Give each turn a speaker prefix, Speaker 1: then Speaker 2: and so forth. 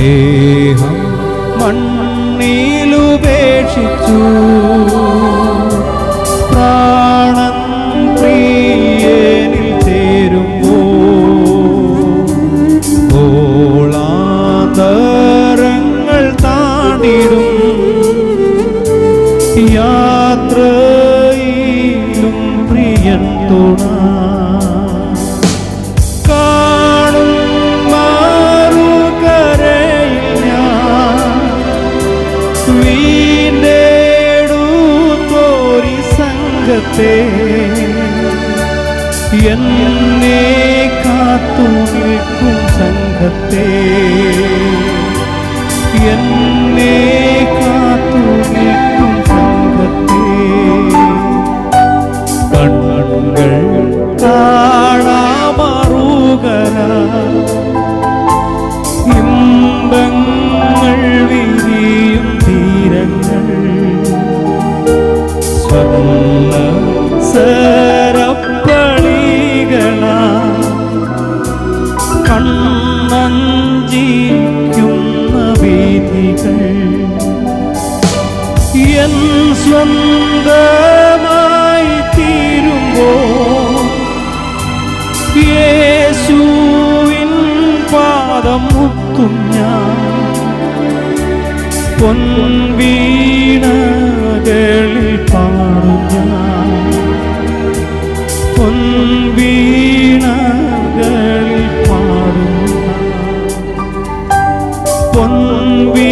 Speaker 1: ദേഹം മണ്ണിലുപേക്ഷിച്ചു. പ്രാണൻ പ്രിയനിൽ ചേരുമ്പോ ഓളാന്തരങ്ങൾ താണ്ടിടും. യാത്രയിലും വീണ്ടെടുത്തോരി സംഘത്തെ എന്നെ കാത്തു നിൽക്കും സംഘത്തെ എന്നെ കാത്തു നിൽക്കും സംഘത്തെ കണ്ണുകൾ കാണാമറുകര സ്വർണ സരപ്പളികളാ കണ്ണഞ്ചിക്കുന്ന വീതികൾ എൻ സ്വന്തമായി തീരുമ്പോ യേശുവിൻ പാദം മുത്തും ഞാൻ പൊൻവീണകളിൽ ഞാൻ പൊൻവീണകളിൽ പാടുന്ന പൊൻവീ